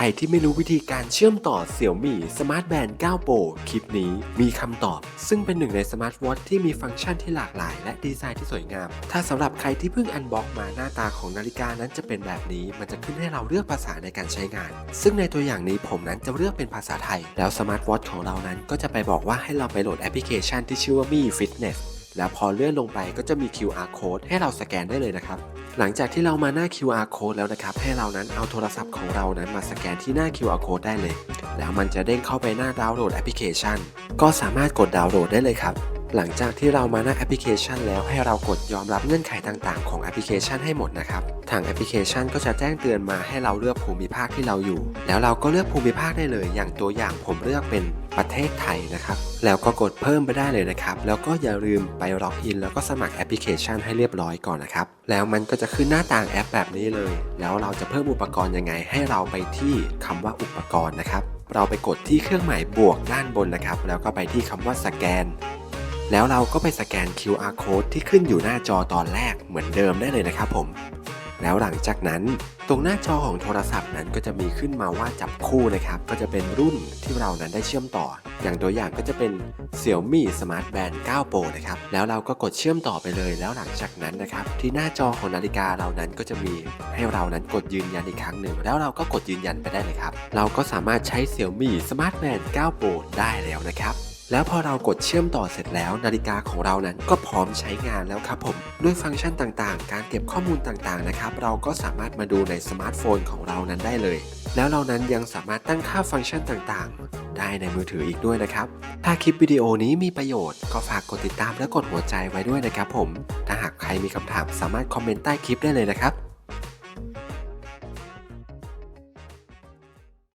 ใครที่ไม่รู้วิธีการเชื่อมต่อ Xiaomi Smart Band 9 Pro คลิปนี้มีคำตอบ ซึ่งเป็นหนึ่งในสมาร์ทวอทที่มีฟังก์ชันที่หลากหลาย และดีไซน์ที่สวยงาม ถ้าสำหรับใครที่เพิ่งอันบ็อกมาหน้าตาของนาฬิกานั้นจะเป็นแบบนี้ มันจะขึ้นให้เราเลือกภาษาในการใช้งาน ซึ่งในตัวอย่างนี้ผมนั้นจะเลือกเป็นภาษาไทย แล้วสมาร์ทวอทของเรานั้นก็จะไปบอกว่าให้เราไปโหลดแอปพลิเคชันที่ชื่อว่า Mi Fitness แล้วพอเลื่อนลงไปก็จะมี QR code ให้เราสแกนได้เลยนะครับ หลังจากที่เรามาหน้า QR code แล้วนะครับ ให้เรานั้นเอาโทรศัพท์ของเรานั้นมาสแกนที่หน้า QR code ได้เลย แล้วมันจะเด้งเข้าไปหน้าดาวน์โหลดแอปพลิเคชัน ก็สามารถกดดาวน์โหลดได้เลยครับ หลังจากที่เรามาหน้าแอปพลิเคชันแล้วให้เรากดยอมรับเงื่อนไขต่างๆ ของแอปพลิเคชันให้หมดนะครับ ทางแอปพลิเคชันก็จะแจ้งเตือนมาให้เราเลือกภูมิภาคที่เราอยู่ แล้วเราก็เลือกภูมิภาคได้เลย อย่างตัวอย่างผมเลือกเป็นประเทศไทยนะครับ แล้วก็กดเพิ่มไปได้เลยนะครับ แล้วก็อย่าลืมไปล็อกอิน แล้วก็สมัครแอปพลิเคชันให้เรียบร้อยก่อนนะครับ แล้วมันก็จะขึ้นหน้าต่างแอปแบบนี้เลย แล้วเราจะเพิ่มอุปกรณ์ยังไง ให้เราไปที่คำว่าอุปกรณ์นะครับ เราไปกดที่เครื่องหมายบวกด้านบนนะครับ แล้วก็ไปที่คำว่าสแกน แล้วเราก็ไปสแกน QR code ที่ขึ้นอยู่หน้าจอตอนแรกเหมือนเดิมได้เลยนะครับผม แล้วหลังจากนั้นตรงหน้าจอของโทรศัพท์นั้นก็จะมีขึ้นมาว่าจับคู่นะครับ ก็จะเป็นรุ่นที่เรานั้นได้เชื่อมต่อ อย่างตัวอย่างก็จะเป็น Xiaomi Smart Band 9 Pro นะครับ แล้วเราก็กดเชื่อมต่อไปเลย แล้วหลังจากนั้นนะครับ ที่หน้าจอของนาฬิกาเรานั้นก็จะมีให้เรานั้นกดยืนยันอีกครั้งหนึ่ง แล้วเราก็กดยืนยันไปได้เลยครับ เราก็สามารถใช้ Xiaomi Smart Band 9 Pro ได้แล้วนะครับ แล้วพอเรากดเชื่อมต่อเสร็จแล้วนาฬิกาของเรานั้นก็พร้อมใช้งานแล้วครับผม ด้วยฟังก์ชันต่างๆ การเก็บข้อมูลต่างๆนะครับเราก็สามารถมาดูในสมาร์ทโฟนของเรานั้นได้เลย แล้วเรานั้นยังสามารถตั้งค่าฟังก์ชันต่างๆ ได้ในมือถืออีกด้วยนะครับ ถ้าคลิปวิดีโอนี้มีประโยชน์ก็ฝากกดติดตามและกดหัวใจไว้ด้วยนะครับผม ถ้าหากใครมีคำถามสามารถคอมเมนต์ใต้คลิปได้เลยนะครับ